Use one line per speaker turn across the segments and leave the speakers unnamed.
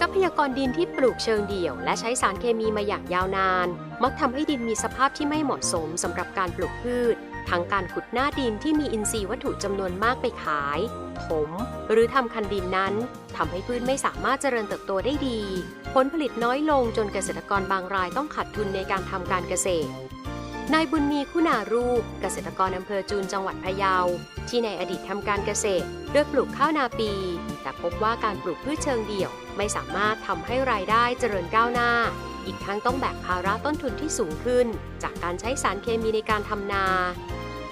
ทรัพยากรดินที่ปลูกเชิงเดี่ยว และใช้สารเคมีมาอย่างยาวนาน มักทำให้ดินมีสภาพที่ไม่เหมาะสมสำหรับการปลูกพืชทั้งการขุดหน้าดินที่มีอินทรีย์วัตถุจำนวนมากไปขาย ถม หรือทำคันดินนั้นทำให้พืชไม่สามารถเจริญเติบโตได้ดี ผลผลิตน้อยลงจนเกษตรกรบางรายต้องขาดทุนในการทำการเกษตร นายบุญมีคุณารูปเกษตรกรอำเภอจูนจังหวัดพะเยา ที่ในอดีตทำการเกษตรด้วยปลูกข้าวนาปี แต่พบว่าการปลูกพืชเชิงเดี่ยว ไม่สามารถทำให้รายได้เจริญก้าวหน้า อีกทั้งต้องแบกภาระต้นทุนที่สูงขึ้น จากการใช้สารเคมีในการทำนา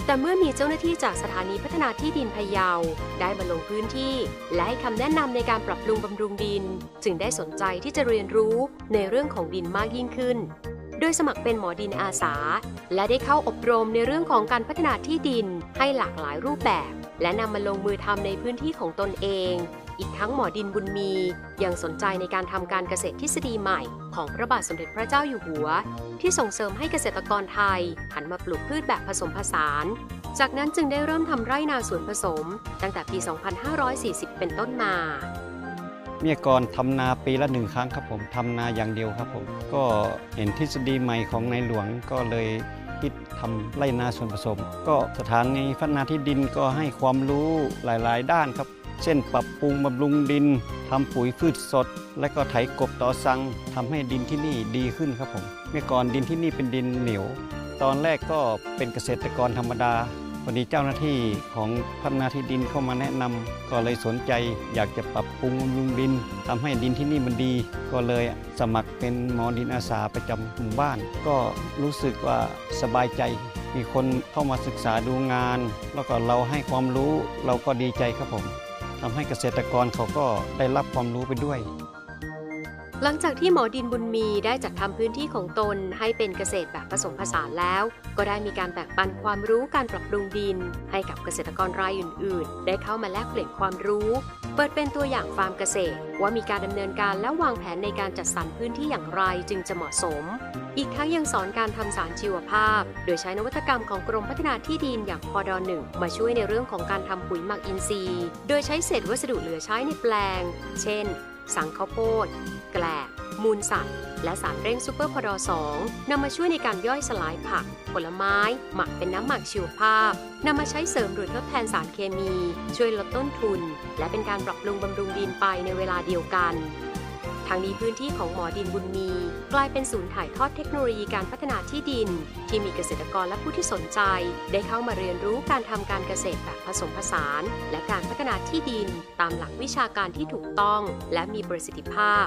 แต่เมื่อมีเจ้าหน้าที่จากสถานีพัฒนาที่ดินพะเยา ได้มาลงพื้นที่ และให้คำแนะนำในการปรับปรุงบำรุงดิน จึงได้สนใจที่จะเรียนรู้ในเรื่องของดินมากยิ่งขึ้น ดยสมัครเป็นหมอดินอาสา และได้เข้าอบรมในเรื่องของการพัฒนาที่ดินให้หลากหลายรูปแบบ และนำมาลงมือทำในพื้นที่ของตนเอง อีกทั้งหมอดินบุญมี ยังสนใจในการทำการเกษตรทฤษฎีใหม่ ของพระบาทสมเด็จพระเจ้าอยู่หัว ที่ส่งเสริมให้เกษตรกรไทย หันมาปลูกพืชแบบผสมผสาน จากนั้นจึงได้เริ่มทำไร่นาสวนผสม ตั้งแต่ปี 2540 เป็นต้นมา
เมียกรทำนาปีละหนึ่งครั้งครับผมทำนาอย่างเดียวครับผม ก็เห็นทฤษฎีใหม่ของในหลวงก็เลยคิดทำไรนาส่วนผสม ก็สถานีพัฒนาที่ดินก็ให้ความรู้หลาย ๆ ด้านครับ เช่นปรับปรุงบำรุงดินทำปุ๋ยพืชสด และก็ไถกบต่อสังทำให้ดินที่นี่ดีขึ้นครับผม เมื่อก่อนดินที่นี่เป็นดินเหนียว ตอนแรกก็เป็นเกษตรกรธรรมดา พอดีเจ้าหน้าที่ของพัฒนาที่ดินเข้ามาแนะนำก็เลยสนใจอยากจะปรับปรุงบำรุงดินทำให้ดินที่นี่มันดี ก็เลยสมัครเป็นหมอดินอาสาประจำหมู่บ้าน ก็รู้สึกว่าสบายใจ มีคนเข้ามาศึกษาดูงาน แล้วก็เราให้ความรู้เราก็ดีใจครับผมทำให้เกษตรกรเขาก็ได้รับความรู้ไปด้วย
หลังจากที่หมอดินบุญมีได้จัดทำพื้นที่ของตนให้เป็นเกษตรแบบผสมผสานแล้ว ก็ได้มีการแบ่งปันความรู้การปรับปรุงดิน ให้กับเกษตรกรรายอื่น ๆ ได้เข้ามาแลกเปลี่ยนความรู้ เปิดเป็นตัวอย่างฟาร์มเกษตร ว่ามีการดำเนินการและวางแผนในการจัดสรรพื้นที่อย่างไรจึงจะเหมาะสม อีกทั้งยังสอนการทำสารชีวภาพ โดยใช้นวัตกรรมของกรมพัฒนาที่ดินอย่างพอดอหนึ่งมาช่วยในเรื่องของการทำปุ๋ยหมักอินทรีย์ โดยใช้เศษวัสดุเหลือใช้ในแปลง เช่น สังข้าวโพด แกลบ มูลสัตว์ และสารเร่งซูเปอร์พอดอ2นำมาช่วยในการย่อยสลายผัก ผลไม้ หมักเป็นน้ำหมักชีวภาพนำมาใช้เสริมหรือทดแทนสารเคมี ช่วยลดต้นทุน และเป็นการปรับปรุงบำรุงดินไปในเวลาเดียวกัน ทางนี้พื้นที่ของหมอดินบุญมี กลายเป็นศูนย์ถ่ายทอดเทคโนโลยีการพัฒนาที่ดิน ที่มีเกษตรกรและผู้ที่สนใจ ได้เข้ามาเรียนรู้การทำการเกษตรแบบผสมผสาน และการพัฒนาที่ดิน ตามหลักวิชาการที่ถูกต้อง และมีประสิทธิภาพ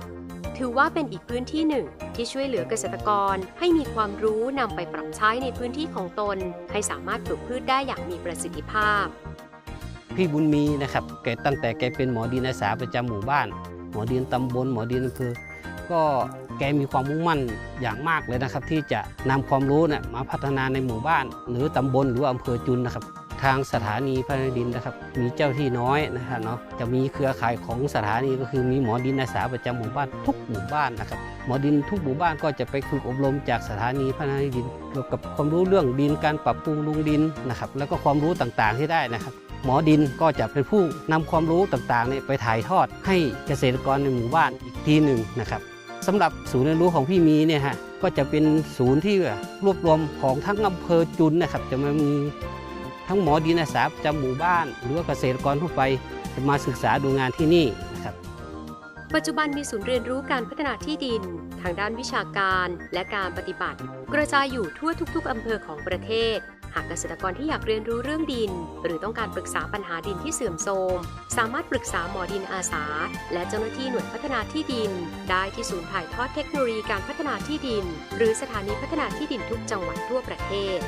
ถือว่าเป็นอีกพื้นที่หนึ่ง ที่ช่วยเหลือเกษตรกร ให้มีความรู้นำไปปรับใช้ในพื้นที่ของตน ให้สามารถปลูกพืชได้อย่างมีประสิทธิภาพ
พี่บุญมีนะครับแกตั้งแต่แกเป็นหมอดินอาสาประจำหมู่บ้าน หมอดินตำบลหมอดินอำเภอก็แกมีความมุ่งมั่นอย่างมากเลยนะครับ ที่จะนำความรู้เนี่ยมาพัฒนาในหมู่บ้าน หรือตำบลหรืออำเภอจุนนะครับ ทางสถานีพัฒนาดินนะครับ มีเจ้าที่น้อยนะครับเนาะจะมีเครือข่ายของสถานีก็คือมีหมอดินอาสาประจำหมู่บ้านทุกหมู่บ้านนะครับ หมอดินทุกหมู่บ้านก็จะไปฝึกอบรมจากสถานีพัฒนาดิน เกี่ยวกับความรู้เรื่องดินการปรับปรุงลุงดินนะครับ แล้วก็ความรู้ต่างๆที่ได้นะครับ หมอดินก็จะเป็นผู้นำความรู้ต่างๆไปถ่ายทอดให้เกษตรกรในหมู่บ้านอีกทีหนึ่งนะครับสำหรับศูนย์เรียนรู้ของพี่มีเนี่ยฮะก็จะเป็นศูนย์ที่รวบรวมของทั้งอำเภอจุนนะครับ จะมามีทั้งหมอดินอาสาประจำหมู่บ้าน หรือว่าเกษตรกรทั่วไปจะมาศึกษาดูงานที่นี่นะครับ
ปัจจุบันมีศูนย์เรียนรู้การพัฒนาที่ดิน ทางด้านวิชาการและการปฏิบัติ กระจายอยู่ทั่วทุก ๆอำเภอของประเทศ หากเกษตรกรที่อยากเรียนรู้เรื่องดิน หรือต้องการปรึกษาปัญหาดินที่เสื่อมโทรม สามารถปรึกษาหมอดินอาสา และเจ้าหน้าที่หน่วยพัฒนาที่ดิน ได้ที่ศูนย์ถ่ายทอดเทคโนโลยีการพัฒนาที่ดิน หรือสถานีพัฒนาที่ดินทุกจังหวัดทั่วประเทศ